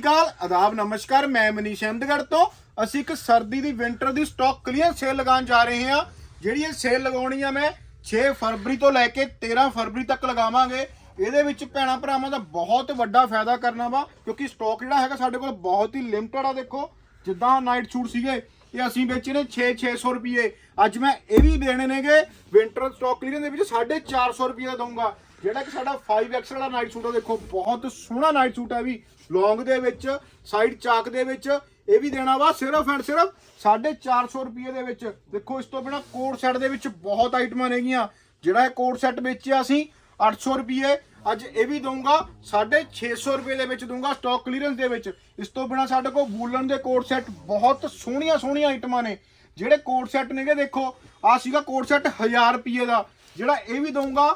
ਕਾਲ ਆਦਾਬ, ਨਮਸਕਾਰ, ਮੈਂ ਮਨੀਸ਼ ਅਹਿਮਦਗੜ੍ਹ ਤੋਂ। ਅਸੀਂ ਇੱਕ ਸਰਦੀ ਦੀ ਵਿੰਟਰ ਦੀ ਸਟਾਕ ਕਲੀਅਰ ਸੇਲ ਲਗਾਉਣ ਜਾ ਰਹੇ ਹਾਂ। ਜਿਹੜੀ ਇਹ ਸੇਲ ਲਗਾਉਣੀ ਆ ਮੈਂ 6 ਫਰਵਰੀ ਤੋਂ ਲੈ ਕੇ 13 ਫਰਵਰੀ ਤੱਕ ਲਗਾਵਾਂਗੇ। ਇਹਦੇ ਵਿੱਚ ਭੈਣਾ ਭਰਾਵਾਂ ਦਾ ਬਹੁਤ ਵੱਡਾ ਫਾਇਦਾ ਕਰਨਾ ਵਾ, ਕਿਉਂਕਿ ਸਟਾਕ ਜਿਹੜਾ ਹੈਗਾ ਸਾਡੇ ਕੋਲ ਬਹੁਤ ਹੀ ਲਿਮਟਿਡ ਆ ਦੇਖੋ। ਜਿੱਦਾਂ ਨਾਈਟ ਸੂਟ ਸੀਗੇ, ਇਹ ਅਸੀਂ ਵੇਚੇ ਨੇ 6 600 ਰੁਪਏ। ਅੱਜ ਮੈਂ ਇਹ ਵੀ ਦੇਣੇ ਨੇਗੇ ਵਿੰਟਰ ਸਟਾਕ ਕਲੀਅਰ ਦੇ ਵਿੱਚ 450 ਰੁਪਏ ਦਾ ਦਊਂਗਾ। ਜਿਹੜਾ ਕਿ ਸਾਡਾ 5x ਵਾਲਾ ਨਾਈਟ ਸੂਟ ਆ ਦੇਖੋ, ਬਹੁਤ ਸੋਹਣਾ ਨਾਈਟ ਸੂਟ ਹੈ ਵੀ। ਲੌਂਗ ਦੇ ਵਿੱਚ ਸਾਈਡ ਚਾਕ ਦੇ ਵਿੱਚ, ਇਹ ਵੀ ਦੇਣਾ ਵਾ ਸਿਰਫ ਐਂਡ ਸਿਰਫ 450 ਰੁਪਏ ਦੇ ਵਿੱਚ। ਦੇਖੋ, ਇਸ ਤੋਂ ਬਿਨਾ ਕੋਟ ਸੈੱਟ ਦੇ ਵਿੱਚ ਬਹੁਤ ਆਈਟਮਾਂ ਨੇਗੀਆਂ। ਜਿਹੜਾ ਇਹ ਕੋਟ ਸੈੱਟ ਵੇਚਿਆ ਸੀ 800 ਰੁਪਏ, ਅੱਜ ਇਹ ਵੀ ਦਊਂਗਾ 650 ਰੁਪਏ ਦੇ ਵਿੱਚ ਦਊਂਗਾ ਸਟਾਕ ਕਲੀਅਰੈਂਸ ਦੇ ਵਿੱਚ। ਇਸ ਤੋਂ ਬਿਨਾ ਸਾਡੇ ਕੋਲ ਵੂਲਨ ਦੇ ਕੋਟ ਸੈੱਟ ਬਹੁਤ ਸੋਹਣੀਆਂ ਸੋਹਣੀਆਂ ਆਈਟਮਾਂ ਨੇ। ਜਿਹੜੇ ਕੋਟ ਸੈੱਟ ਨੇਗੇ, ਦੇਖੋ ਆ ਸੀਗਾ ਕੋਟ ਸੈੱਟ 1000 ਰੁਪਏ ਦਾ। ਜਿਹੜਾ ਇਹ ਵੀ ਦਊਂਗਾ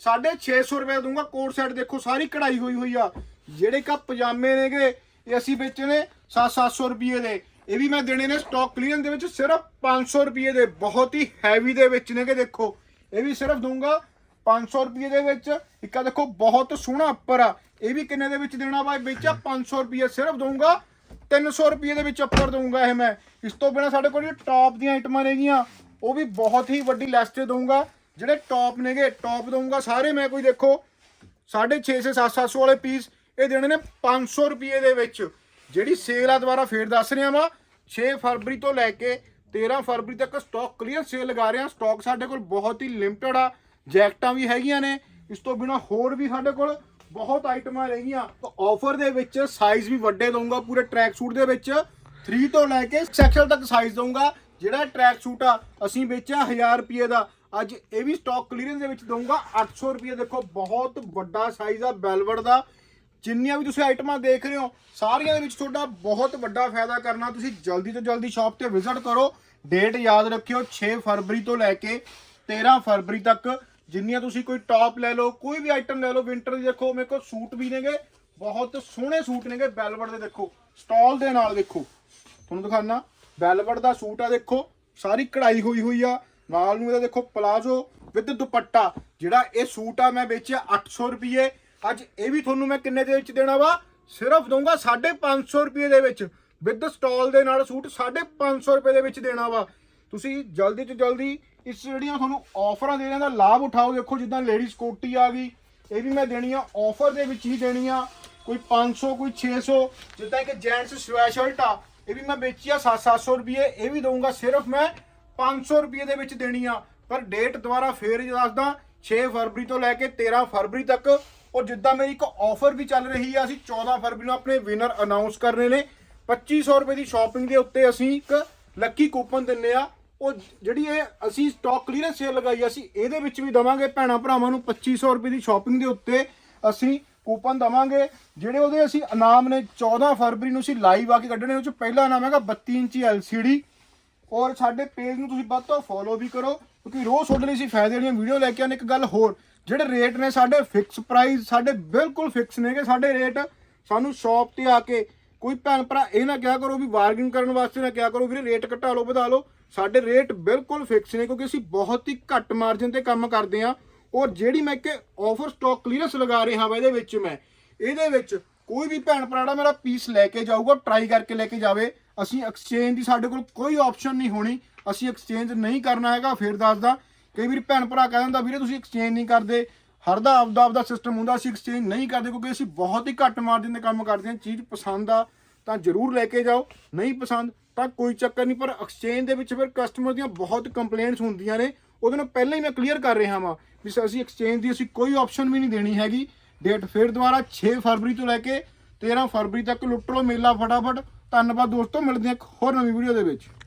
650 ਰੁਪਏ ਦੂੰਗਾ ਕੋਟ ਸੈਟ ਦੇਖੋ, ਸਾਰੀ ਕਢਾਈ ਹੋਈ ਹੋਈ ਆ। ਜਿਹੜੇ ਕਾ ਪਜਾਮੇ ਨੇਗੇ, ਇਹ ਅਸੀਂ ਵੇਚੇ ਨੇ 7-700 ਰੁਪਏ ਦੇ। ਇਹ ਵੀ ਮੈਂ ਦੇਣੇ ਨੇ ਸਟਾਕ ਕਲੀਅਰ ਦੇ ਵਿੱਚ, ਸਿਰਫ 500 ਰੁਪਏ ਦੇ। ਬਹੁਤ ਹੀ ਹੈਵੀ ਦੇ ਵਿੱਚ ਨੇਗੇ, ਦੇਖੋ। ਇਹ ਵੀ ਸਿਰਫ ਦਊਂਗਾ 500 ਰੁਪਏ ਦੇ ਵਿੱਚ। ਇੱਕ ਆ ਦੇਖੋ, ਬਹੁਤ ਸੋਹਣਾ ਅੱਪਰ ਆ। ਇਹ ਵੀ ਕਿੰਨੇ ਦੇ ਵਿੱਚ ਦੇਣਾ ਵਾ ਵੇਚਿਆ 500 ਰੁਪਏ, ਸਿਰਫ ਦਊਂਗਾ 300 ਰੁਪਏ ਦੇ ਵਿੱਚ ਅੱਪਰ ਦਊਂਗਾ ਇਹ ਮੈਂ। ਇਸ ਤੋਂ ਬਿਨਾ ਸਾਡੇ ਕੋਲ ਇਹ ਟੌਪ ਦੀਆਂ ਆਈਟਮਾਂ ਨੇਗੀਆਂ, ਉਹ ਵੀ ਬਹੁਤ ਹੀ ਵੱਡੀ ਲੈਸ ਤੇ ਦਊਂਗਾ। ਜਿਹੜੇ ਟੌਪ ਨੇਗੇ ਟੌਪ ਦਊਂਗਾ, ਸਾਰੇ ਮੈਂ ਕੋਈ ਦੇਖੋ 650 ਸੇ 700 ਵਾਲੇ ਪੀਸ ਇਹ ਦੇਣੇ ਨੇ 500 ਰੁਪਏ ਦੇ ਵਿੱਚ। ਜਿਹੜੀ ਸੇਲ ਆ ਦੁਬਾਰਾ ਫੇਰ ਦੱਸ ਰਿਹਾ ਵਾਂ 6 ਫਰਵਰੀ ਤੋਂ ਲੈ ਕੇ 13 ਫਰਵਰੀ ਤੱਕ ਸਟਾਕ ਕਲੀਅਰ ਸੇਲ ਲਗਾ ਰਹੇ। ਹਾਂ ਸਟਾਕ ਸਾਡੇ ਕੋਲ ਬਹੁਤ ਹੀ ਲਿਮਟਿਡ ਆ, ਜੈਕਟਾਂ ਵੀ ਹੈਗੀਆਂ ਨੇ। ਇਸ ਤੋਂ ਬਿਨਾ ਹੋਰ ਵੀ ਸਾਡੇ ਕੋਲ ਬਹੁਤ ਆਈਟਮਾਂ ਰਹਿਗੀਆਂ ਤਾਂ ਆਫਰ ਦੇ ਵਿੱਚ ਸਾਈਜ਼ ਵੀ ਵੱਡੇ ਦਊਂਗਾ ਪੂਰੇ ਟਰੈਕ ਸੂਟ ਦੇ ਵਿੱਚ। 3 ਤੋਂ ਲੈ ਕੇ ਸੈਕਸ਼ਨ ਤੱਕ ਸਾਈਜ਼ ਦਊਂਗਾ। ਜਿਹੜਾ ਟਰੈਕ ਸੂਟ ਆ, ਅਸੀਂ ਵੇਚਿਆ 1000 ਰੁਪਏ ਦਾ। ਅੱਜ ਇਹ ਵੀ ਸਟਾਕ ਕਲੀਅਰੈਂਸ ਦੇ ਵਿੱਚ ਦਊਂਗਾ। 800 ਰੁਪਏ ਦੇਖੋ, ਬਹੁਤ ਵੱਡਾ ਸਾਈਜ਼ ਆ ਬੈਲਵਟ ਦਾ। ਜਿੰਨੀਆਂ ਵੀ ਤੁਸੀਂ ਆਈਟਮਾਂ ਦੇਖ ਰਹੇ ਹੋ, ਸਾਰੀਆਂ ਦੇ ਵਿੱਚ ਤੁਹਾਡਾ ਬਹੁਤ ਵੱਡਾ ਫਾਇਦਾ ਕਰਨਾ। ਤੁਸੀਂ ਜਲਦੀ ਤੋਂ ਜਲਦੀ ਸ਼ਾਪ ਤੇ ਵਿਜ਼ਿਟ ਕਰੋ। ਡੇਟ ਯਾਦ ਰੱਖਿਓ 6 ਫਰਵਰੀ ਤੋਂ ਲੈ ਕੇ 13 ਫਰਵਰੀ ਤੱਕ। ਜਿੰਨੀਆਂ ਤੁਸੀਂ ਕੋਈ ਟੌਪ ਲੈ ਲਓ, ਕੋਈ ਵੀ ਆਈਟਮ ਲੈ ਲਓ ਵਿੰਟਰ ਦੀ ਦੇਖੋ, ਮੇਰੇ ਕੋਲ ਸੂਟ ਵੀ ਨੇਗੇ। ਬਹੁਤ ਸੋਹਣੇ ਸੂਟ ਨੇਗੇ ਬੈਲਵਟ ਦੇ ਦੇਖੋ। ਸਟਾਲ ਦੇ ਨਾਲ ਦੇਖੋ। ਤੁਹਾਨੂੰ ਦਿਖਾਣਾ ਬੈਲਵਟ ਦਾ ਸੂਟ ਆ ਦੇਖੋ। ਸਾਰੀ ਕਢਾਈ ਹੋਈ ਹੋਈ ਆ। ਨਾਲ ਨੂੰ ਇਹਦਾ ਦੇਖੋ ਪਲਾਜ਼ੋ ਵਿਦ ਦੁਪੱਟਾ, ਜਿਹੜਾ ਇਹ ਸੂਟ ਆ ਮੈਂ ਵੇਚਿਆ 800 ਰੁਪਏ ਅੱਜ ਇਹ ਵੀ ਤੁਹਾਨੂੰ ਮੈਂ ਕਿੰਨੇ ਦੇ ਵਿੱਚ ਦੇਣਾ ਵਾ? ਸਿਰਫ ਦਊਂਗਾ 550 ਰੁਪਏ ਦੇ ਵਿੱਚ। ਵਿਦ ਸਟਾਲ ਦੇ ਨਾਲ ਸੂਟ 550 ਰੁਪਏ ਦੇ ਵਿੱਚ ਦੇਣਾ ਵਾ। ਤੁਸੀਂ ਜਲਦੀ ਤੋਂ ਜਲਦੀ ਇਸ ਜਿਹੜੀਆਂ ਤੁਹਾਨੂੰ ਆਫਰਾਂ ਦੇ ਰਿਹਾ ਦਾ ਲਾਭ ਉਠਾਓ। ਦੇਖੋ ਜਿੱਦਾਂ ਲੇਡੀਜ਼ ਕੋਟੀ ਆ ਗਈ, ਇਹ ਵੀ ਮੈਂ ਦੇਣੀ ਆ ਆਫਰ ਦੇ ਵਿੱਚ ਹੀ ਦੇਣੀ ਆ ਕੋਈ 500 ਕੋਈ 600 ਜਿੱਦਾਂ ਕਿ ਜੈਂਟਸ ਸਵੈਸ਼ਰਟ ਆ, ਇਹ ਵੀ ਮੈਂ ਵੇਚੀ ਆ 7-700 ਰੁਪਏ ਇਹ ਵੀ ਦਊਂਗਾ। ਸਿਰਫ ਮੈਂ 500 ਰੁਪਏ ਦੇ ਵਿੱਚ ਦੇਣੀ ਆ। ਪਰ ਡੇਟ ਦੁਬਾਰਾ ਫੇਰ ਦੱਸਦਾ 6 ਫਰਵਰੀ ਤੋਂ ਲੈ ਕੇ 13 ਫਰਵਰੀ ਤੱਕ। ਔਰ ਜਿੱਦਾਂ ਮੇਰੀ ਇੱਕ ਆਫਰ ਵੀ ਚੱਲ ਰਹੀ ਆ, ਅਸੀਂ 14 ਫਰਵਰੀ ਨੂੰ ਆਪਣੇ ਵਿਨਰ ਅਨਾਉਂਸ ਕਰਨੇ ਨੇ। 2500 ਰੁਪਏ ਦੀ ਸ਼ਾਪਿੰਗ ਦੇ ਉੱਤੇ ਅਸੀਂ ਇੱਕ ਲੱਕੀ ਕੂਪਨ ਦਿੰਨੇ ਆ। ਉਹ ਜਿਹੜੀ ਇਹ ਅਸੀਂ ਸਟਾਕ ਕਲੀਅਰੈਂਸ ਸੇਲ ਲਗਾਈ ਅਸੀਂ ਇਹਦੇ ਵਿੱਚ ਵੀ ਦਵਾਂਗੇ ਭੈਣਾ ਭਰਾਵਾਂ ਨੂੰ 2500 ਰੁਪਏ ਦੀ ਸ਼ਾਪਿੰਗ ਦੇ ਉੱਤੇ ਅਸੀਂ ਕੂਪਨ ਦਵਾਂਗੇ। ਜਿਹੜੇ ਉਹਦੇ ਅਸੀਂ ਇਨਾਮ ਨੇ 14 ਫਰਵਰੀ ਨੂੰ ਅਸੀਂ ਲਾਈਵ ਆ ਕੇ ਕੱਢਣੇ, ਉਹ ਚ ਪਹਿਲਾ ਇਨਾਮ ਹੈਗਾ 32 ਇੰਚੀ LCD ਔਰ ਸਾਡੇ ਪੇਜ ਨੂੰ ਤੁਸੀਂ ਵੱਧ ਤੋਂ ਫੋਲੋ ਵੀ ਕਰੋ, ਕਿਉਂਕਿ ਰੋਜ਼ ਤੁਹਾਡੇ ਲਈ ਅਸੀਂ ਫਾਇਦੇ ਵਾਲੀਆਂ ਵੀਡੀਓ ਲੈ ਕੇ ਆਉਂਦੇ ਇੱਕ ਗੱਲ ਹੋਰ, ਜਿਹੜੇ ਰੇਟ ਨੇ ਸਾਡੇ ਫਿਕਸ ਪ੍ਰਾਈਸ ਸਾਡੇ ਬਿਲਕੁਲ ਫਿਕਸ ਨੇਗੇ ਸਾਡੇ ਰੇਟ ਸਾਨੂੰ ਸ਼ਾਪ ਤੇ ਆ ਕੇ ਕੋਈ ਭੈਣ ਭਰਾ ਇਹ ਨਾ ਕਿਹਾ ਕਰੋ ਵੀ ਬਾਰਗੇਨ ਕਰਨ ਵਾਸਤੇ ਨਾ ਕਿਹਾ ਕਰੋ, ਵੀਰੇ ਰੇਟ ਘਟਾ ਲਓ, ਵਧਾ ਲਓ। ਸਾਡੇ ਰੇਟ ਬਿਲਕੁਲ ਫਿਕਸ ਨੇ, ਕਿਉਂਕਿ ਅਸੀਂ ਬਹੁਤ ਹੀ ਘੱਟ ਮਾਰਜਨ ਤੇ ਕੰਮ ਕਰਦੇ ਆ ਔਰ ਜਿਹੜੀ ਮੈਂ ਕਿ ਆਫਰ ਸਟਾਕ ਕਲੀਅਰੈਂਸ ਲਗਾ ਰਿਹਾ ਹਾਂ ਇਹਦੇ ਵਿੱਚ ਮੈਂ, ਇਹਦੇ ਵਿੱਚ ਕੋਈ ਵੀ ਭੈਣ ਭਰਾ ਮੇਰਾ ਪੀਸ ਲੈ ਕੇ ਜਾਊਗਾ ਟਰਾਈ ਕਰਕੇ ਲੈ ਕੇ ਜਾਵੇ ਅਸੀਂ ਐਕਸਚੇਂਜ ਦੀ ਸਾਡੇ ਕੋਲ ਕੋਈ ਆਪਸ਼ਨ ਨਹੀਂ ਹੋਣੀ। ਅਸੀਂ ਐਕਸਚੇਂਜ ਨਹੀਂ ਕਰਨਾ ਹੈਗਾ, ਫਿਰ ਦੱਸਦਾ। ਕਈ ਵਾਰੀ ਭੈਣ ਭਰਾ ਕਹਿ ਦਿੰਦਾ, ਵੀਰੇ, ਤੁਸੀਂ ਐਕਸਚੇਂਜ ਨਹੀਂ ਕਰਦੇ। ਹਰ ਦਾ ਆਪਦਾ ਆਪਦਾ ਸਿਸਟਮ ਹੁੰਦਾ, ਅਸੀਂ ਐਕਸਚੇਂਜ ਨਹੀਂ ਕਰਦੇ ਕਿਉਂਕਿ ਅਸੀਂ ਬਹੁਤ ਹੀ ਘੱਟ ਮਾਰਜਨ ਤੇ ਕੰਮ ਕਰਦੇ ਹਾਂ। ਚੀਜ਼ ਪਸੰਦ ਆ, ਤਾਂ ਜ਼ਰੂਰ ਲੈ ਕੇ ਜਾਓ। ਨਹੀਂ ਪਸੰਦ ਤਾਂ ਕੋਈ ਚੱਕਰ ਨਹੀਂ, ਪਰ ਐਕਸਚੇਂਜ ਦੇ ਵਿੱਚ ਫਿਰ ਕਸਟਮਰ ਦੀਆਂ ਬਹੁਤ ਕੰਪਲੇਂਟਸ ਹੁੰਦੀਆਂ ਨੇ। ਉਹਦੇ ਨਾਲ ਪਹਿਲਾਂ ਹੀ ਮੈਂ ਕਲੀਅਰ ਕਰ ਰਿਹਾ ਹਾਂ ਵੀ ਅਸੀਂ ਐਕਸਚੇਂਜ ਦੀ ਅਸੀਂ ਕੋਈ ਆਪਸ਼ਨ ਵੀ ਨਹੀਂ ਦੇਣੀ ਹੈਗੀ। ਡੇਟ ਫਿਰ ਦੁਬਾਰਾ 6 ਫਰਵਰੀ ਤੋਂ ਲੈ ਕੇ 13 ਫਰਵਰੀ ਤੱਕ ਲੁੱਟ ਲਓ ਮੇਲਾ ਫਟਾਫਟ। ਧੰਨਵਾਦ ਦੋਸਤੋ ਮਿਲਦੇ ਹਾਂ ਇੱਕ ਹੋਰ ਨਵੀਂ ਵੀਡੀਓ ਦੇ ਵਿੱਚ।